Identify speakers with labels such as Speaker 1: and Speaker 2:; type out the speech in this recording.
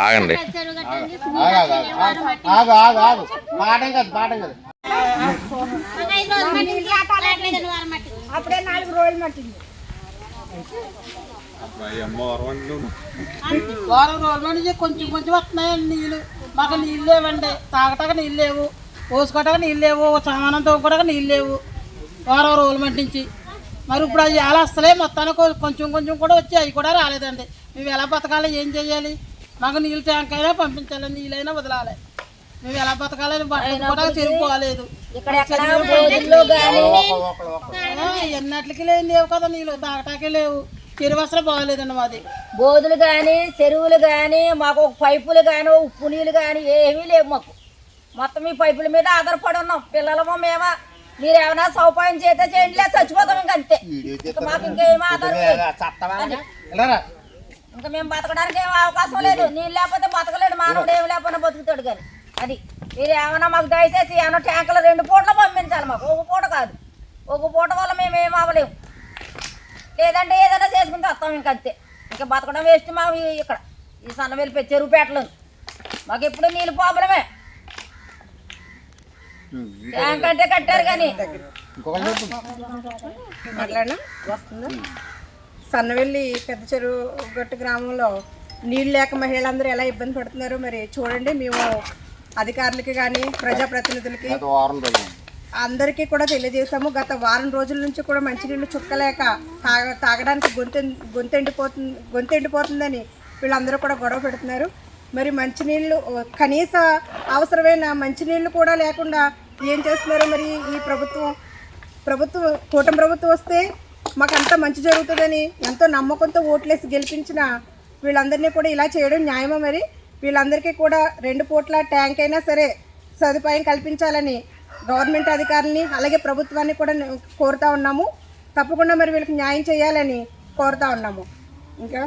Speaker 1: ఆగండి.
Speaker 2: ఆగు ఆగు ఆగు. ఆగు పాఠం కాదు పాఠం కాదు.
Speaker 3: అప్పుడే నాలుగు రోజులు మట్టింది
Speaker 4: వారం రోజుల నుంచి కొంచెం కొంచెం వస్తున్నాయండి నీళ్ళు. మాకు నీళ్ళు లేవండి. తాగటాక నీళ్ళు లేవు. పోసుకోవటాక నీళ్ళు లేవు. సామానం తోముకోవడానికి నీళ్ళు లేవు. వారం రోజుల మట్టి నుంచి మరి ఇప్పుడు అవి ఎలా వస్తలే? మొత్తానికి కొంచెం కొంచెం కూడా వచ్చి అవి కూడా రాలేదండి. మేము ఎలా బతకాలి? ఏం చేయాలి? మాకు నీళ్ళు ట్యాంక్ అయినా పంపించాలి నీళ్ళైనా వదలాలి. మేము ఎలా బతకాలని బట్టలు కూడా
Speaker 3: గాని
Speaker 4: ఎన్నట్లకి లేని లేవు కదా నీళ్ళు. తాగటాకే లేవు. చెరువు అసలు బాగాలేదండి మాది.
Speaker 3: బోధులు కానీ చెరువులు కానీ మాకు ఒక పైపులు కానీ ఉప్పు నీళ్ళు కానీ ఏమీ లేవు మాకు. మొత్తం ఈ పైపుల మీద ఆధారపడి ఉన్నాం. పిల్లలమో మేమా? మీరు ఏమైనా సౌపాయం చేస్తే చేయండి లేదు చచ్చిపోతాం ఇంక అంతే. ఇక మాకు ఇంకేం ఆధారం లేదు. ఇంకా మేము బతకడానికి ఏం అవకాశం లేదు. నీళ్ళు లేకపోతే బతకలేడు మానవుడు ఏం లేకపోయినా బతుకుతాడు కానీ. అది మీరు ఏమైనా మాకు దయచేసి ఏమైనా ట్యాంకులు రెండు పూటలు పంపించాలి మాకు. ఒక పూట కాదు. ఒక పూట వల్ల మేము ఏం అవ్వలేము లేదంటే ఏదైనా చేసుకుని వస్తాం ఇంక అంతే. ఇంకా బతకడం వేస్ట్ మా ఈ- ఇక్కడ. ఈ సన్నవేలు చెరువుపేటలో మాకు ఎప్పుడు నీళ్ళు ప్రాబ్లమే. ట్యాంక్ అంటే కట్టారు కానీ.
Speaker 5: వస్తుందా? సన్నవెల్లి పెద్ద చెరువు గట్టు గ్రామంలో నీళ్ళు లేక మహిళలందరూ ఎలా ఇబ్బంది పడుతున్నారో మరి చూడండి. మేము అధికారులకి కానీ ప్రజాప్రతినిధులకి అందరికీ కూడా తెలియజేశాము. గత వారం రోజుల నుంచి కూడా మంచినీళ్ళు చుక్కలేక తాగ తాగడానికి గొంతు గొంతెండిపోతుంది గొంతెండిపోతుందని వీళ్ళందరూ కూడా గొడవ పెడుతున్నారు. మరి మంచినీళ్ళు కనీస అవసరమైన మంచినీళ్ళు కూడా లేకుండా ఏం చేస్తున్నారో మరి ఈ ప్రభుత్వం? ప్రభుత్వం కూటమి ప్రభుత్వం వస్తే మాకు మంచి జరుగుతుందని ఎంతో నమ్మకంతో ఓట్లేసి గెలిపించిన వీళ్ళందరినీ కూడా ఇలా చేయడం న్యాయమా మరి? వీళ్ళందరికీ కూడా రెండు పూట్ల ట్యాంక్ అయినా సరే సదుపాయం కల్పించాలని గవర్నమెంట్ అధికారులని అలాగే ప్రభుత్వాన్ని కూడా కోరుతా ఉన్నాము. తప్పకుండా మరి వీళ్ళకి న్యాయం చేయాలని కోరుతా ఉన్నాము. ఇంకా?